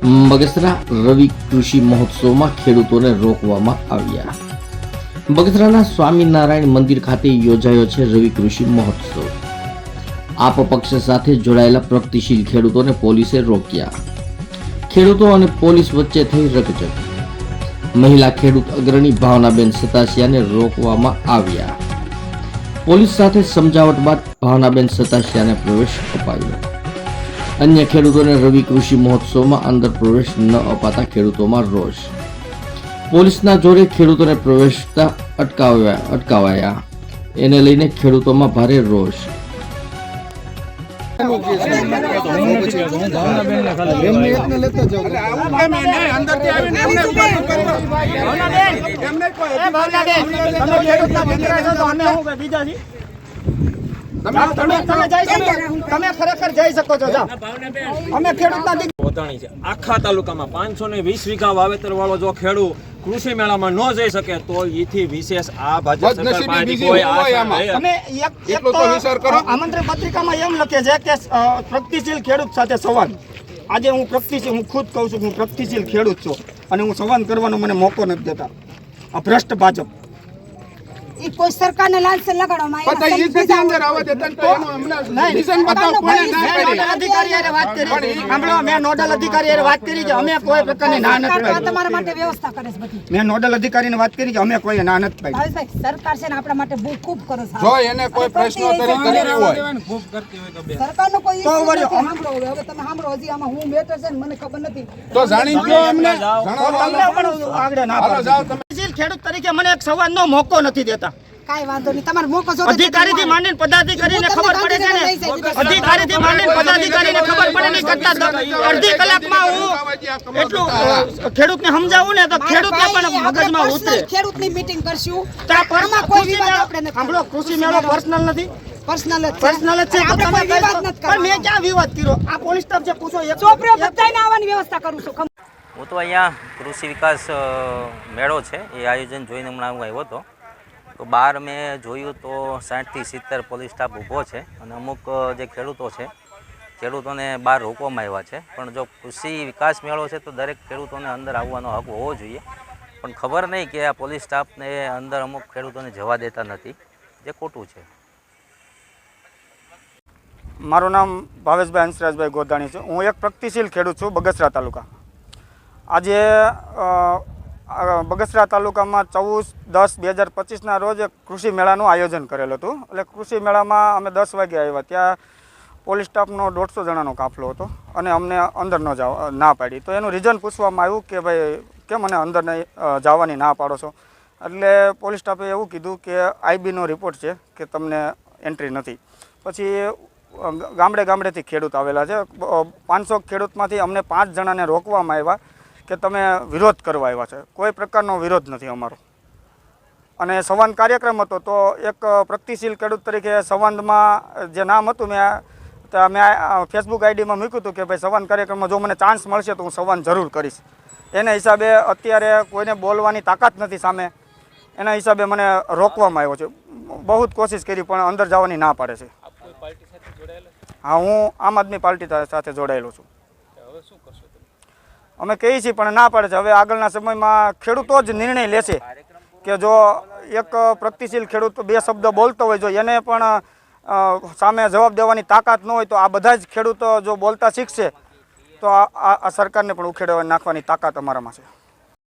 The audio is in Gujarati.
બગસરા રવિ કૃષિ મહોત્સવમાં ખેડૂતોને રોકવામાં આવ્યા. બગસરાના સ્વામિનારાયણ મંદિર ખાતે યોજાયો છે રવિ કૃષિ મહોત્સવ. આપ પક્ષ સાથે જોડાયેલા પ્રગતિશીલ ખેડૂતોને પોલીસે રોક્યા. ખેડૂતો અને પોલીસ વચ્ચે થઈ રકજક મહિલા ખેડૂત અગ્રણી ભાવનાબેન સતાસિયાને રોકવામાં આવ્યા. પોલીસ સાથે સમજાવટ બાદ ભાવનાબેન સતાસિયાને પ્રવેશ અપાયો. અન્ય ખેડૂતોને રવિ કૃષિ મહોત્સવમાં અંદર પ્રવેશ ન અપાતા ખેડૂતોમાં રોષ. પોલીસના જોરે ખેડૂતોને પ્રવેશતા અટકાવ્યા, અટકાવાયા. એને લઈને ખેડૂતોમાં ભારે રોષ. તમે તમે જઈ શકો. તમે ખરેખર જઈ શકો છો અમે ખેડૂતના પોતાણી છે. આખા તાલુકામાં પાંચસો ને વીસ વીઘા વાવેતર વાળો જો ખેડૂત કૃષિ મેળામાં ન જઈ શકે તો એથી વિશેષ આ ભાજપ આમંત્રણ પત્રિકામાં એમ લખે છે કે પ્રગતિશીલ ખેડૂત સાથે સંવાદ. આજે હું પ્રગતિશીલ હું ખુદ કહું છું કે હું પ્રગતિશીલ ખેડૂત છું અને હું સંવાદ કરવાનો મને મોકો નથી દેતા. આ ભ્રષ્ટ ભાજપ. ઈ કોઈ સરકારને લાલચ લગાડવામાં આવ્યા. બધા ઈ જ અંદર આવવા દેતા ને તો એનું હમણાં બતાવો કોણે ના મેં પાડી. નોડલ અધિકારી હારે વાત કરી સાંભળો મેં નોડલ અધિકારી હારે વાત કરી કે અમે કોઈ પ્રકારની ના નથી સરકાર પાડી. તમારા માટે વ્યવસ્થા કરે છે બધી. મેં નોડલ અધિકારીને વાત કરી કે અમે કોઈ ના નથી પાડી. સરકાર છે ને આપણા માટે બહુ ખૂબ કરે છે. જો એને કોઈ હોય. સરકારનો કોઈ તો સાંભળો હવે તમે સાંભળો હજી આમાં હું મેટર છે ને મને ખબર નથી. તો જાણી ગયો અમને. જણાવો પણ આગળ ના પાડો. તમે. ખેડૂત તરીકે મને એક સંવાદનો મોકો નથી દેતા. કાઈ વાંધો નહીં. તમારે મોકો જો અધિકારી થી માંડીને પદાધિકારીને ખબર પડે છે ને? અધિકારીથી માંડીને પદાધિકારીને ખબર પડે નહીં કરતા અડધી કલાકમાં હું એટલું અ, ખેડૂતને સમજાવું ને તો ખેડૂતને પણ મગજમાં ઉતરે. ખેડૂતની મીટિંગ કરશું. તો આ પર- કોઈ વિવાદ આપણે નથી. સાંભળો કૃષિ મેળો પર્સનલ નથી. પર્સનલ જ છે. પર્સનલ જ છે આપણે કોઈ વિવાદ નથી પણ મેં ક્યાં વિવાદ કર્યો? આ પોલીસ સ્ટાફ પૂછો એક બધાયને આવવાની વ્યવસ્થા કરું છું. હું તો અહીંયા કૃષિ વિકાસ મેળો છે. એ આયોજન જોઈને હમણાં હું આવ્યો હતો. તો બહાર મેં જોયું તો સાઠથી સિત્તેર પોલીસ સ્ટાફ ઊભો છે અને અમુક જે ખેડૂતો છે, ખેડૂતોને બહાર રોકવામાં આવ્યા છે. પણ જો કૃષિ વિકાસ મેળો છે તો દરેક ખેડૂતોને અંદર આવવાનો હક હોવો જોઈએ. પણ ખબર નહીં કે આ પોલીસ સ્ટાફને અંદર અમુક ખેડૂતોને જવા દેતા નથી. જે ખોટું છે. મારું નામ ભાવેશભાઈ હંસરાજભાઈ ગોધાણી છે. હું એક પ્રગતિશીલ ખેડૂત છું, બગસરા તાલુકા. આજે બગસરા તાલુકામાં ચૌદ દસ બે હજાર પચીસના રોજ કૃષિ મેળાનું આયોજન કરેલું હતું. એટલે કૃષિ મેળામાં અમે દસ વાગે આવ્યા. ત્યાં પોલીસ સ્ટાફનો દોઢસો જણાનો કાફલો હતો અને અમને અંદર ન જવા ના પાડી. તો એનું રીઝન પૂછવામાં આવ્યું કે ભાઈ, કેમ મને અંદર જવાની ના પાડો છો? એટલે પોલીસ સ્ટાફે એવું કીધું કે આઈબીનો રિપોર્ટ છે કે તમને એન્ટ્રી નથી. પછી ગામડે ગામડેથી ખેડૂત આવેલા છે. પાંચસો ખેડૂતમાંથી અમને પાંચ જણાને રોકવામાં આવ્યા. કે તમે વિરોધ કરવા આવ્યા છે. કોઈ પ્રકારનો વિરોધ નથી અમારો. અને સંવાદ કાર્યક્રમ હતો તો એક પ્રગતિશીલ ખેડૂત તરીકે સંવાદમાં જે નામ હતું મેં તો મેં ફેસબુક આઈડીમાં મૂક્યું હતું કે ભાઈ સંવાદ કાર્યક્રમમાં જો મને ચાન્સ મળશે તો હું સંવાદ જરૂર કરીશ. એના હિસાબે અત્યારે કોઈને બોલવાની તાકાત નથી સામે. એના હિસાબે મને રોકવામાં આવ્યો છે. બહુ જ કોશિશ કરી પણ અંદર જવાની ના પાડે છે. હા હું આમ આદમી પાર્ટી સાથે જોડાયેલો છું. અમે કહીએ છીએ, પણ ના પાડે છે. હવે આગળના સમયમાં ખેડૂતો જ નિર્ણય લેશે કે જો એક પ્રગતિશીલ ખેડૂત બે શબ્દ બોલતો હોય, જો એને પણ સામે જવાબ દેવાની તાકાત ન હોય, તો આ બધા જ ખેડૂતો જો બોલતા શીખશે, તો આ સરકારને પણ ઉખેડવા નાખવાની તાકાત અમારામાં છે.